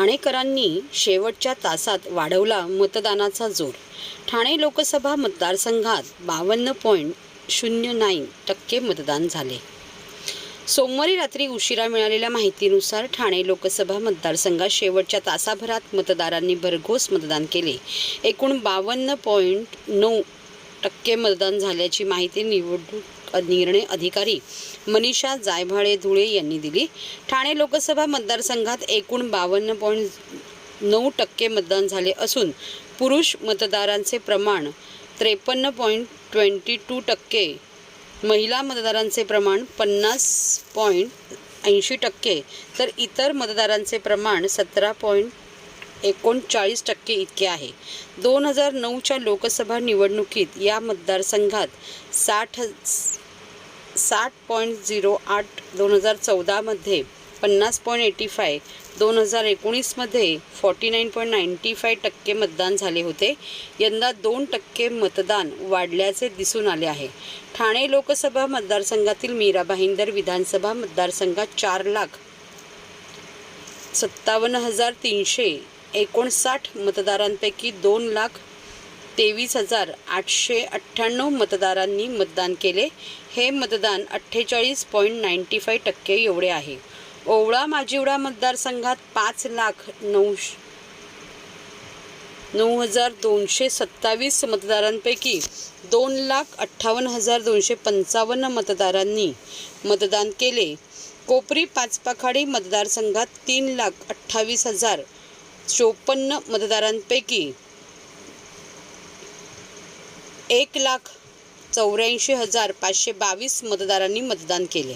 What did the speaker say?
ठाणेकरांनी शेवटच्या तासात वाढवला मतदानाचा जोर. ठाणे लोकसभा मतदारसंघात बावन्न पॉईंट शून्य नाईन टक्के मतदान झाले. सोमवारी रात्री उशिरा मिळालेल्या माहितीनुसार ठाणे लोकसभा मतदारसंघात शेवटच्या तासाभरात मतदारांनी भरघोस मतदान केले. एकूण बावन्न पॉईंट नऊ टक्के मतदान झाल्याची माहिती निवडणूक निर्णय अधिकारी मनीषा जायभाळे धुळे यांनी दिली. ठाणे लोकसभा मतदारसंघात एकूण बावन्न पॉईंट नऊ टक्के मतदान झाले असून पुरुष मतदारांचे प्रमाण त्रेपन्न पॉईंट ट्वेंटी टू टक्के महिला मतदारांचे प्रमाण पन्नास पॉईंट ऐंशी टक्के तर इतर मतदारांचे प्रमाण सतरा पॉईंट एकोणचाळीस टक्के इतके आहे. दोन हजार नऊच्या लोकसभा निवडणुकीत या मतदारसंघात साठ साठ पॉईंट झिरो आठ दोन हजार चौदामध्ये पन्नास पॉईंट एटी फाय दोन हजार एकोणीसमध्ये forty nine point ninety five टक्के मतदान झाले होते. यंदा दोन टक्के मतदान वाढल्याचे दिसून आले आहे. ठाणे लोकसभा मतदारसंघातील मीरा भाईंदर विधानसभा मतदारसंघात चार लाख सत्तावन्न हजार तीनशे एकोणसाठ मतदारांपैकी दोन लाख तेवीस हजार आठशे अठ्ठ्याण्णव मतदारांनी मतदान केले. हे मतदान अठ्ठेचाळीस पॉईंट नाईंटी फाय टक्के एवढे आहे. ओवळा माजिवडा मतदारसंघात पाच लाख नऊ नऊ हजार दोनशे सत्तावीस मतदारांपैकी दोन लाख अठ्ठावन्न हजार दोनशे पंचावन्न मतदारांनी मतदान केले. कोपरी पाचपाखाडी मतदारसंघात तीन लाख अठ्ठावीस हजार चोपन्न मतदारांपैकी एक लाख चौऱ्याऐंशी हजार पाचशे बावीस मतदारांनी मतदान केले.